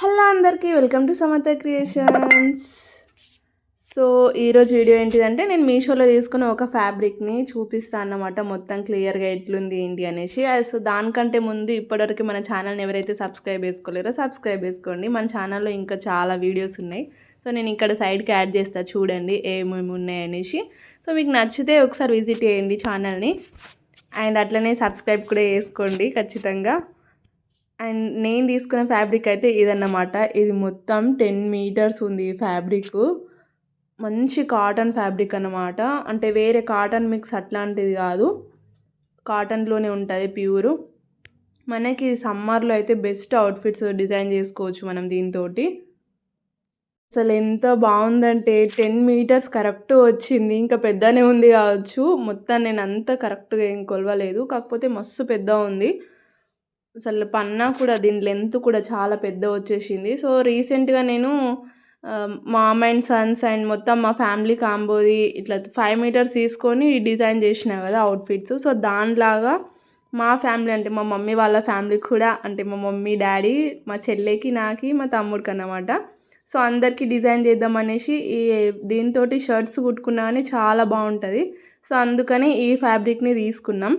Hello అందరికీ welcome to Samata creations. So ఈరోజు video ఏంటిదంటే నేను మీషోలో తీసుకున్న ఒక ఫ్యాబ్రిక్ని చూపిస్తాను అన్నమాట మొత్తం క్లియర్గా ఎట్లుంది ఏంటి అనేసి. సో దానికంటే ముందు ఇప్పటివరకు మన ఛానల్ని ఎవరైతే సబ్స్క్రైబ్ చేసుకోలేరో సబ్స్క్రైబ్ చేసుకోండి. మన ఛానల్లో ఇంకా చాలా వీడియోస్ ఉన్నాయి. సో నేను ఇక్కడ సైడ్కి యాడ్ చేస్తా చూడండి ఏమేమి ఉన్నాయి అనేసి. సో మీకు నచ్చితే ఒకసారి విజిట్ చేయండి ఛానల్ని. అండ్ అట్లనే సబ్స్క్రైబ్ కూడా చేసుకోండి ఖచ్చితంగా. అండ్ నేను తీసుకున్న ఫ్యాబ్రిక్ అయితే ఇదన్నమాట. ఇది మొత్తం టెన్ మీటర్స్ ఉంది ఫ్యాబ్రిక్. మంచి కాటన్ ఫ్యాబ్రిక్ అన్నమాట. అంటే వేరే కాటన్ మిక్స్ అట్లాంటిది కాదు. కాటన్లోనే ఉంటుంది ప్యూరు. మనకి సమ్మర్లో అయితే బెస్ట్ అవుట్ఫిట్స్ డిజైన్ చేసుకోవచ్చు మనం దీంతో అసలు ఎంత బాగుందంటే టెన్ మీటర్స్ కరెక్ట్ వచ్చింది. ఇంకా పెద్దనే ఉంది కావచ్చు. మొత్తం నేను అంత కరెక్ట్గా ఏం కొలవలేదు. కాకపోతే మస్తు పెద్ద ఉంది. అసలు పన్నా కూడా దీని లెంత్ కూడా చాలా పెద్ద వచ్చేసింది. సో రీసెంట్గా నేను మామ్ అండ్ సన్స్ అండ్ మొత్తం మా ఫ్యామిలీ కాంబోది ఇట్లా ఫైవ్ మీటర్స్ తీసుకొని డిజైన్ చేసిన కదా అవుట్ఫిట్స్ సో దానిలాగా మా ఫ్యామిలీ అంటే మా మమ్మీ వాళ్ళ ఫ్యామిలీకి కూడా అంటే మా మమ్మీ డాడీ మా చెల్లెకి నాకి మా తమ్ముడికి అన్నమాట. సో అందరికీ డిజైన్ చేద్దాం అనేసి ఈ దీంతో షర్ట్స్ కుట్టుకున్నా కానీ చాలా బాగుంటుంది. సో అందుకని ఈ ఫ్యాబ్రిక్ని తీసుకున్నాం.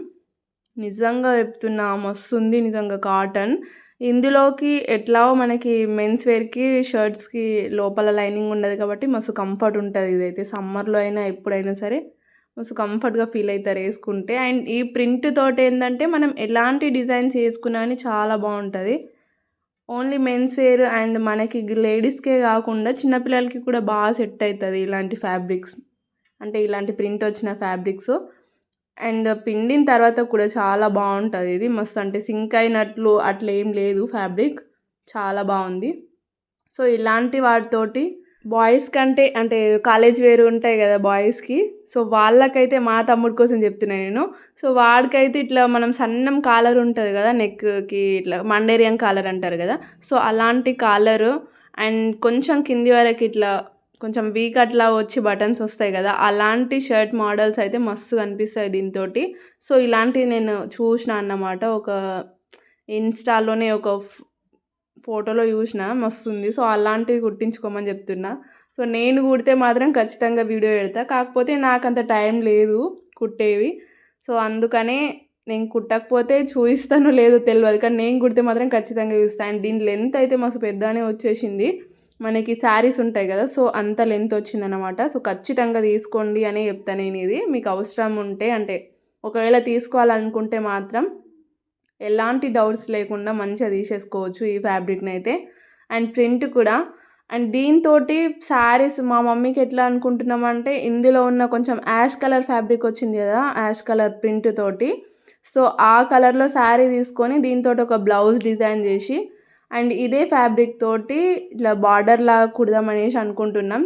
నిజంగా చెప్తున్నా మస్తుంది నిజంగా కాటన్. ఇందులోకి ఎట్లా మనకి మెన్స్ వేర్కి షర్ట్స్కి లోపల లైనింగ్ ఉండదు కాబట్టి మస్తు కంఫర్ట్ ఉంటుంది ఇదైతే. సమ్మర్లో అయినా ఎప్పుడైనా సరే మస్తు కంఫర్ట్గా ఫీల్ అవుతారు వేసుకుంటే. అండ్ ఈ ప్రింట్ తోటి ఏంటంటే మనం ఎలాంటి డిజైన్స్ వేసుకున్నా అని చాలా బాగుంటుంది. ఓన్లీ మెన్స్ వేర్ అండ్ మనకి లేడీస్కే కాకుండా చిన్నపిల్లలకి కూడా బాగా సెట్ అవుతుంది ఇలాంటి ఫ్యాబ్రిక్స్ అంటే ఇలాంటి ప్రింట్ వచ్చిన ఫ్యాబ్రిక్స్ అండ్ పిండిన తర్వాత కూడా చాలా బాగుంటుంది. ఇది మస్తు అంటే సింక్ అయినట్లు అట్లా ఏం లేదు ఫ్యాబ్రిక్. చాలా బాగుంది. సో ఇలాంటి వాటితోటి బాయ్స్ కంటే అంటే కాలేజ్ వేరు ఉంటాయి కదా బాయ్స్కి. సో వాళ్ళకైతే మా తమ్ముడి కోసం చెప్తున్నాను నేను. సో వాడికైతే ఇట్లా మనం సన్నం కాలర్ ఉంటుంది కదా నెక్కి ఇట్లా మండేరియం కాలర్ అంటారు కదా. సో అలాంటి కాలరు అండ్ కొంచెం కింది వరకు ఇట్లా కొంచెం వీక్ అట్లా వచ్చి బటన్స్ వస్తాయి కదా అలాంటి షర్ట్ మోడల్స్ అయితే మస్తు కనిపిస్తాయి దీంతో సో ఇలాంటివి నేను చూసిన అన్నమాట. ఒక ఇన్స్టాలోనే ఒక ఫోటోలో చూసిన మస్తు ఉంది సో అలాంటివి కుట్టించుకోమని చెప్తున్నా. సో నేను కుడితే మాత్రం ఖచ్చితంగా వీడియో పెడతా. కాకపోతే నాకు అంత టైం లేదు కుట్టేవి. సో అందుకనే నేను కుట్టకపోతే చూపిస్తానో లేదో తెలియదు కానీ నేను కుడితే మాత్రం ఖచ్చితంగా చూస్తాను అండ్ దీని లెంత్ అయితే మస్తు పెద్దనే వచ్చేసింది. మనకి శారీస్ ఉంటాయి కదా సో అంత లెంత్ వచ్చిందనమాట సో ఖచ్చితంగా తీసుకోండి అనే చెప్తాను నేను ఇది. మీకు అవసరం ఉంటే అంటే ఒకవేళ తీసుకోవాలనుకుంటే మాత్రం ఎలాంటి డౌట్స్ లేకుండా మంచిగా తీసేసుకోవచ్చు ఈ ఫ్యాబ్రిక్ని అయితే. అండ్ ప్రింట్ కూడా. అండ్ దీంతో శారీస్ మా మమ్మీకి ఎట్లా అనుకుంటున్నామంటే ఇందులో ఉన్న కొంచెం యాష్ కలర్ ఫ్యాబ్రిక్ వచ్చింది కదా యాష్ కలర్ ప్రింట్ తోటి. సో ఆ కలర్లో శారీ తీసుకొని దీంతో ఒక బ్లౌజ్ డిజైన్ చేసి అండ్ ఇదే ఫ్యాబ్రిక్ తోటి ఇట్లా బార్డర్ లాగా కుడదామనేసి అనుకుంటున్నాం.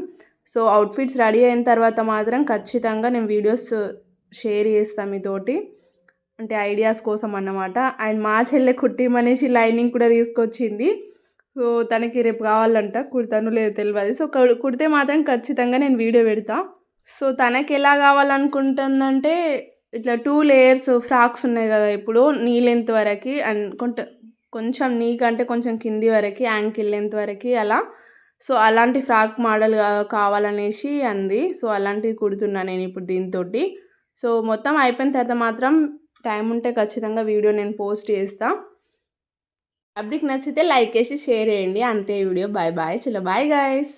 సో అవుట్ఫిట్స్ రెడీ అయిన తర్వాత మాత్రం ఖచ్చితంగా నేను వీడియోస్ షేర్ చేస్తాను మీతోటి. అంటే ఐడియాస్ కోసం అన్నమాట. అండ్ మా చెల్లె కుట్టిమనేసి లైనింగ్ కూడా తీసుకొచ్చింది. సో తనకి రేపు కావాలంట. కుడతాను లేదు తెలియదు సో కుడితే మాత్రం ఖచ్చితంగా నేను వీడియో పెడతా. సో తనకి ఎలా కావాలనుకుంటుందంటే ఇట్లా టూ లేయర్స్ ఫ్రాక్స్ ఉన్నాయి కదా ఇప్పుడు నీ లెంత్ వరకు అండ్ కొంత కొంచెం నీకంటే కొంచెం కింది వరకు యాంకిల్ లెంత్ వరకు అలా. సో అలాంటి ఫ్రాక్ మోడల్ కావాలనేసి అంది. సో అలాంటిది కుడుతున్నా నేను ఇప్పుడు దీంతో సో మొత్తం అయిపోయిన తర్వాత మాత్రం టైం ఉంటే ఖచ్చితంగా వీడియో నేను పోస్ట్ చేస్తా. ఫ్యాబ్రిక్ నచ్చితే లైక్ వేసి షేర్ చేయండి. అంతే వీడియో. Bye bye. చలో బాయ్ గాయస్.